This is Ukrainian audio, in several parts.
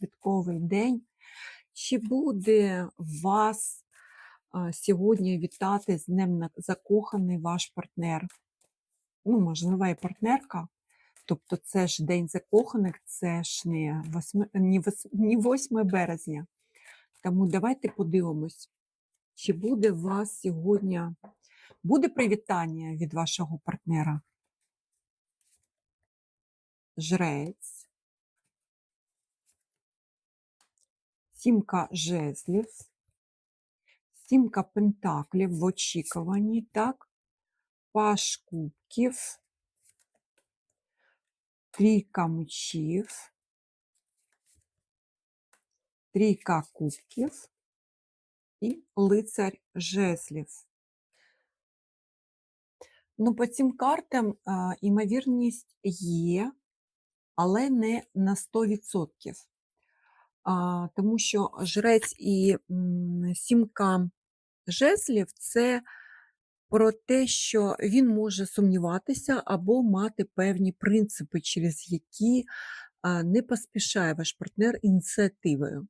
святковий день. Чи буде вас сьогодні вітати з Днем закоханий ваш партнер? Ну, можливо, і партнерка. Тобто це ж День закоханих, це ж не 8, не 8 березня. Тому давайте подивимось, чи буде у вас сьогодні буде привітання від вашого партнера? Жрець. Сімка жезлів, сімка пентаклів в очікуванні, так? Паш кубків, трійка мечів, трійка кубків і лицар жезлів. Ну, по цим картам а, імовірність є, але не на 100%. Тому що жрець і сімка жезлів це про те, що він може сумніватися або мати певні принципи, через які не поспішає ваш партнер ініціативою.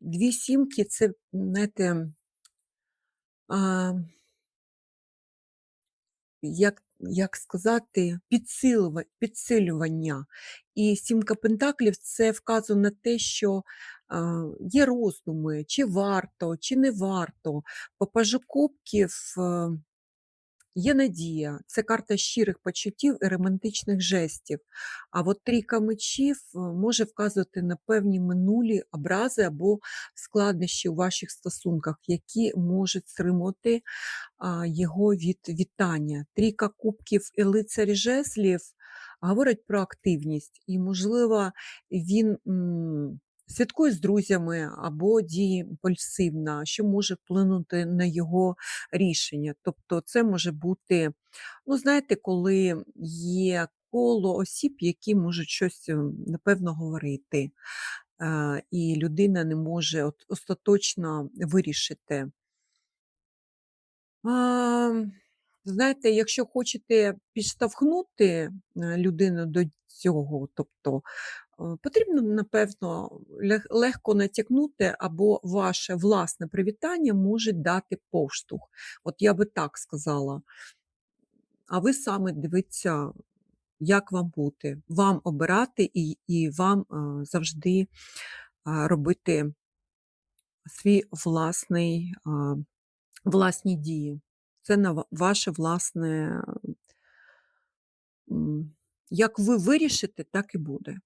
Дві сімки це, знаєте, як, як сказати, підсилюва- підсилювання. І сімка пентаклів це вказує на те, що є роздуми, чи варто, чи не варто. Попажу кубків е, є надія. Це карта щирих почуттів і романтичних жестів. А от трійка мечів е, може вказувати на певні минулі образи або складнощі у ваших стосунках, які можуть стримувати його від вітання. Трійка кубків і лицарі жезлів говорять про активність, і, можливо, він святкує з друзями або діє імпульсивно, що може вплинути на його рішення. Тобто, це може бути, ну, знаєте, коли є коло осіб, які можуть щось е, напевно говорити. е, І людина не може остаточно вирішити. Знаєте, якщо хочете підштовхнути е, людину до цього, тобто потрібно, напевно, легко натякнути, або ваше власне привітання може дати поштовх. От я би так сказала. А ви саме дивіться, як вам бути, вам обирати і, і вам е, завжди а, робити свій власний, власні дії. Це на ваше власне, як ви вирішите, так і буде.